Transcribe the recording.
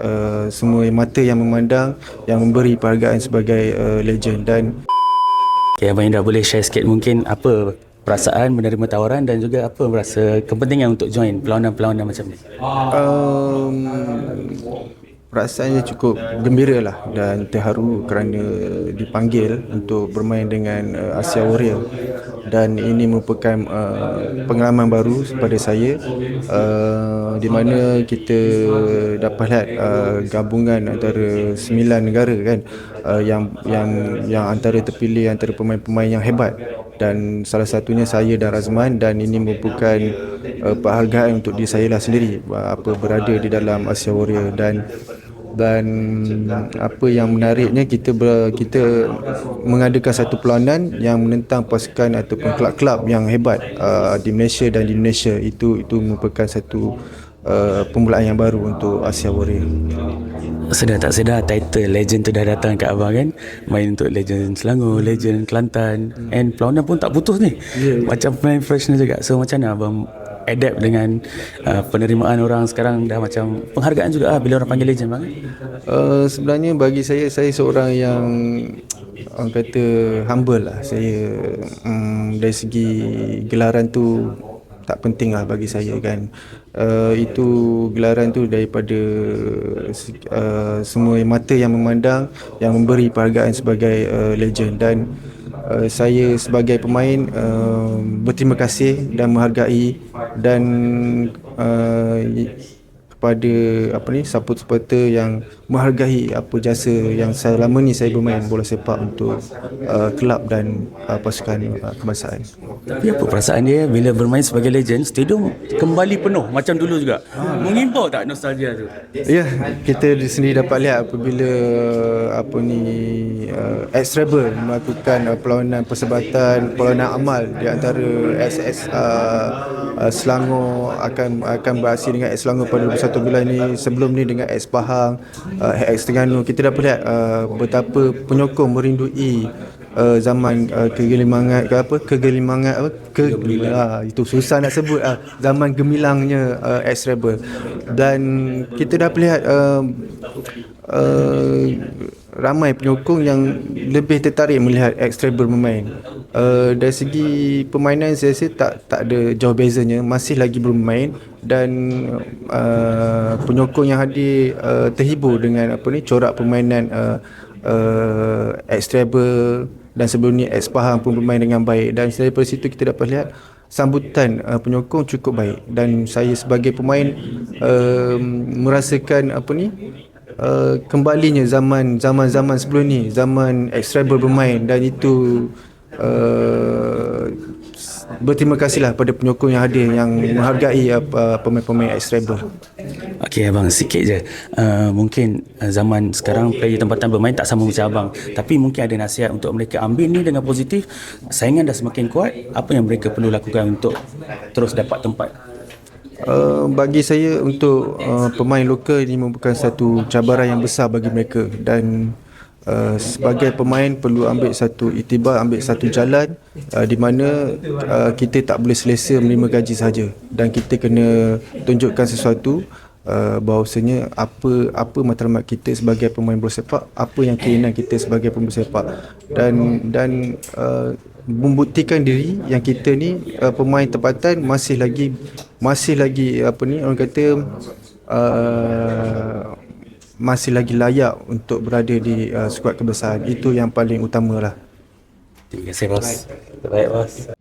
uh, semua mata yang memandang yang memberi penghargaan sebagai uh, legend dan Okay, Abang Indra boleh share sikit mungkin apa perasaan menerima tawaran dan juga apa merasa kepentingan untuk join perlawanan-perlawanan macam ni? um, perasaannya cukup gembira lah dan terharu kerana dipanggil untuk bermain dengan uh, Asia Warrior. Dan ini merupakan uh, pengalaman baru kepada saya uh, di mana kita dapat lihat uh, gabungan antara sembilan negara kan uh, yang yang yang antara terpilih antara pemain-pemain yang hebat dan salah satunya saya dan Razman dan ini merupakan uh, penghargaan untuk diri saya lah sendiri uh, apa berada di dalam Asia Warrior. Dan dan apa yang menariknya kita ber, kita mengadakan satu perlawanan yang menentang pasukan ataupun kelab-kelab yang hebat uh, di Malaysia dan di Indonesia. Itu itu merupakan satu uh, permulaan yang baru untuk Asia Warrior. Sedar tak sedar title legend tu dah datang kat abang kan? Main untuk legend Selangor, legend Kelantan And perlawanan pun tak putus ni. Macam pemain professional juga. So macam mana abang adapt dengan uh, penerimaan orang sekarang? Dah macam penghargaan juga lah bila orang panggil legend bang. Uh, sebenarnya bagi saya saya seorang yang orang kata humble lah. Saya um, dari segi gelaran tu tak penting lah bagi saya kan. Uh, itu gelaran tu daripada uh, semua mata yang memandang yang memberi penghargaan sebagai uh, legend dan uh, saya sebagai pemain uh, berterima kasih dan menghargai dan uh, kepada apa ni supporter-supporter yang menghargai apa jasa yang selama ni saya bermain bola sepak untuk uh, kelab dan uh, pasukan uh, kebangsaan. tapi apa perasaan dia bila bermain sebagai legend stadium kembali penuh macam dulu juga? Mengimbau tak nostalgia tu? Ya, kita di sini dapat lihat apabila apa ni uh, ex-rebel melakukan uh, perlawanan persebatan, perlawanan amal di antara SS uh, uh, Selangor akan akan beraksi dengan ex Selangor pada 21 bulan ni sebelum ni dengan ex Pahang, uh, ex Terengganu. Kita dapat lihat uh, betapa penyokong merindui uh, zaman uh, kegelimangan ke apa? Kegelimangan apa? Ke ah, itu susah nak sebut ah zaman gemilangnya uh, ex rebel dan kita dah lihat uh, uh, ramai penyokong yang lebih tertarik melihat rebel bermain. Uh, dari segi permainan saya rasa tak tak ada jauh bezanya. Masih lagi bermain dan uh, penyokong yang hadir uh, terhibur dengan apa ni corak permainan uh, uh, ex dan sebelum ni ex Pahang pun bermain dengan baik. Dan daripada situ kita dapat lihat sambutan uh, penyokong cukup baik. Dan saya sebagai pemain uh, merasakan apa ni uh, kembalinya zaman zaman-zaman sebelum ni zaman ex rebel bermain dan itu uh, berterima kasihlah pada penyokong yang hadir yang menghargai uh, pemain-pemain ex rebel Okey abang sikit je. Uh, Mungkin zaman sekarang player tempatan bermain tak sama macam abang. Tapi mungkin ada nasihat untuk mereka ambil ni dengan positif. Saingan dah semakin kuat. Apa yang mereka perlu lakukan untuk terus dapat tempat Uh, bagi saya untuk uh, pemain lokal ini merupakan satu cabaran yang besar bagi mereka. Dan uh, sebagai pemain perlu ambil satu itibar ambil satu jalan uh, di mana uh, kita tak boleh selesa menerima gaji saja dan kita kena tunjukkan sesuatu uh, bahawasanya apa apa matlamat kita sebagai pemain bola sepak apa yang keinginan kita sebagai pemain bola sepak. Dan dan uh, membuktikan diri yang kita ni uh, pemain tempatan masih lagi masih lagi apa ni orang kata uh, masih lagi layak untuk berada di uh, skuad kebesaran. Itu yang paling utamalah Terima kasih bos Terbaik bos